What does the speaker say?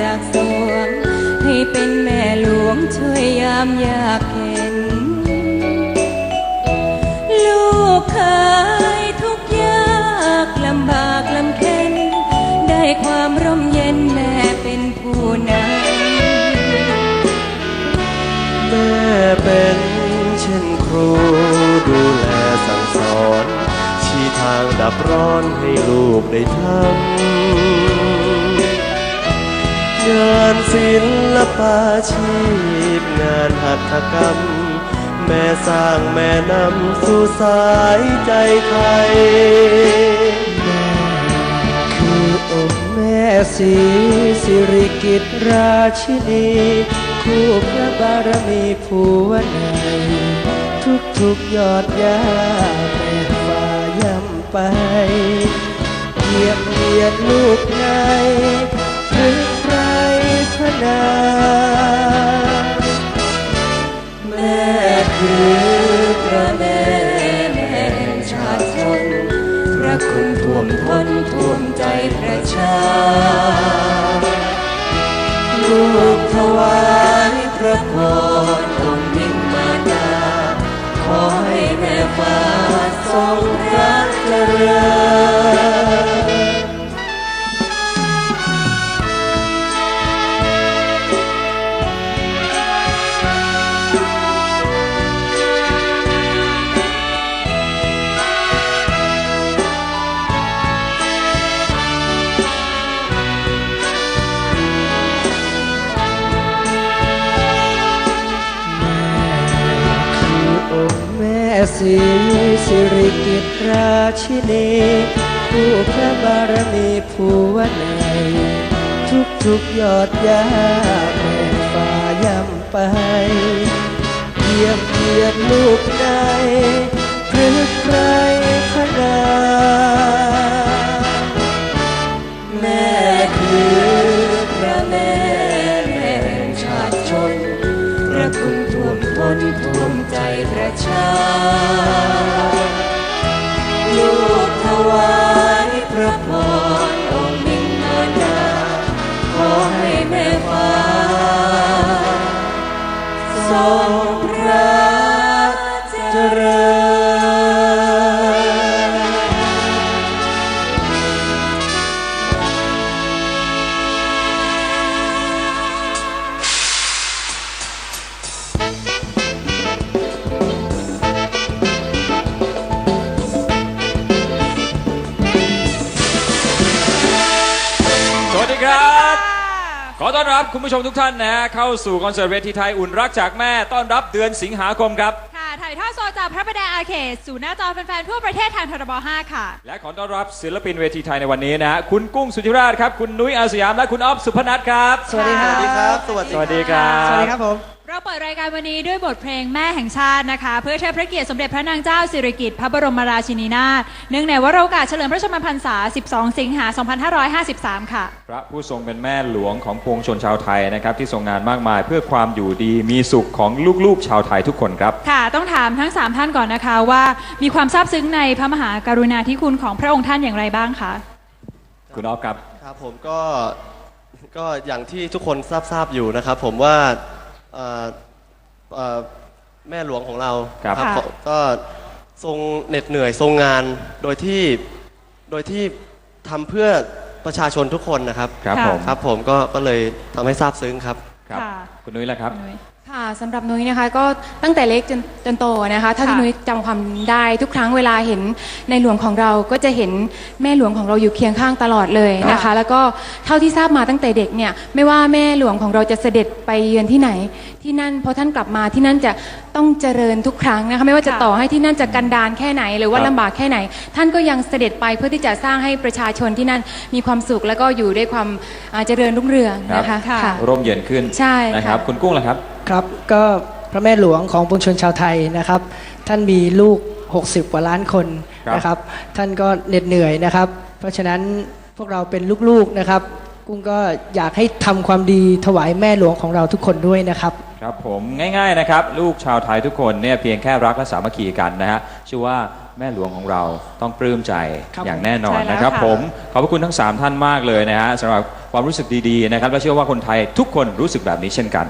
จากสวง ให้เป็นแม่หลวงช่วยยามยากเข็น ลูกเคยทุกยากลำบากลำเค็น ได้ความร่มเย็นแม่เป็นผู้นำแม่เป็นเช่นครูดูแลสั่งสอน ชี้ทางดับร้อนให้ลูกได้ทำ งานศิลปาชีพ งานหัตถกรรม แม่สร้างแม่นำสู่สายใจไทยคือองค์แม่ศรีสิริกิตราชินี คู่พระบารมีผู้วันไหนทุกทุกยอดยาแม่ฝ่าย่ำไปเยียมเยียนลูกในถึง นาแม่คือพระแม่แม่ชาติชนพระคุณท่วมท้นท่วมใจประชา ลูกถวายพระพรองค์มิ่งมาดาขอให้แม่ฟ้าทรงรักเจริญ ศรีสิริกิตราชินีคู่พระบารมีผู้วันไหนทุกทุกยอดยาแม่ฝ่าย่ำไปเยี่ยมเยียนลูกในหรือใคร ทนท่วมใจประชา ลูกถวายพระพรองค์มิ่งมาดา ขอให้แม่ฟ้าทรง ขอต้อนรับคุณผู้ชมทุกท่านนะเข้าสู่คอนเสิร์ตเวทีไทยอุ่นรักจากแม่ต้อนรับเดือนสิงหาคมครับ ค่ะ ถ่ายทอดสดจากพระประแดงอาเขตสู่หน้าจอแฟนๆทั่วประเทศทางทรบ5ค่ะ และขอต้อนรับศิลปินเวทีไทยในวันนี้นะฮะคุณกุ้งสุธิราชครับ คุณนุ้ยอาสยามและคุณอ๊อฟสุพนัทครับ สวัสดีครับ สวัสดีครับ สวัสดีสวัสดีครับ สวัสดีครับผม เราเปิดรายการวันนี้ด้วยบทเพลงแม่แห่งชาตินะคะ เพื่อเทิดพระเกียรติสมเด็จพระนางเจ้าสิริกิติ์พระบรมราชินีนาถเนื่องในวโรกาสเฉลิมพระชนมพรรษา 12 สิงหา 2553 ค่ะ พระผู้ทรงเป็นแม่หลวงของปวงชนชาวไทยนะครับ ที่ทรงงานมากมายเพื่อความอยู่ดีมีสุขของลูกๆชาวไทยทุกคนครับ ค่ะต้องถามทั้ง 3 ท่านก่อนนะคะว่ามีความซาบซึ้งในพระมหากรุณาธิคุณของพระองค์ท่านอย่างไรบ้างคะคุณอ๊อฟครับ ครับผมก็ก็อย่างที่ทุกคนทราบทราบอยู่นะครับ ผมว่า เอ่อเอ่อแม่หลวงของเราครับก็ก็ทรงเหน็ดเหนื่อยทรงงานโดยที่โดยที่ทำเพื่อประชาชนทุกคนนะครับ ครับค่ะ ผม ครับผมก็ก็เลยทำให้ทราบซึ้งครับ ครับ ค่ะ คุณนุ้ยละครับคุณนุ้ยค่ะสำหรับนุ้ยนะคะก็ตั้งแต่เล็กจนจนโตนะคะถ้าที่ค่ะนุ้ยจำความได้ทุกครั้งเวลาเห็นในหลวงของเราก็จะเห็นแม่หลวงของเราอยู่เคียงข้างตลอดเลยนะคะ แล้วก็เท่าที่ทราบมาตั้งแต่เด็กเนี่ยไม่ว่าแม่หลวงของเราจะเสด็จไปเยือนที่ไหน ที่นั่นพอท่านกลับมาที่นั่นจะต้องเจริญทุกครั้งนะคะไม่ว่าจะค่ะต่อให้ที่นั่นจะกันดารแค่ไหน หรือว่าครับลำบากแค่ไหน ท่านก็ยังเสด็จไปเพื่อที่จะสร้างให้ประชาชนที่นั่นมีความสุขแล้วก็อยู่ด้วยความอ่าเจริญรุ่งเรืองนะคะค่ะค่ะร่มเย็นขึ้น ใช่นะครับค่ะคุณกุ้งละครับ ครับก็พระแม่หลวงของปวงชนชาวไทยนะครับ ท่านมีลูก 60 กว่าล้านคนครับ นะครับ ท่านก็เหน็ดเหนื่อยนะครับ เพราะฉะนั้นพวกเราเป็นลูกๆนะครับ กุ้งก็อยากให้ทำความดีถวายแม่หลวงของเราทุกคนด้วยนะครับ ครับผมง่ายๆนะครับ ลูกชาวไทยทุกคนเนี่ยเพียงแค่รักและสามัคคีกันนะฮะชื่อว่าแม่หลวงของเราต้องปลื้มใจครับ อย่างแน่นอนใช่แล้วนะครับ ค่ะ ผมขอบพระคุณทั้ง 3 ท่านมากเลยนะฮะสำหรับ ความรู้สึกดีๆนะครับและเชื่อว่าคนไทยทุกคนรู้สึกแบบนี้เช่นกัน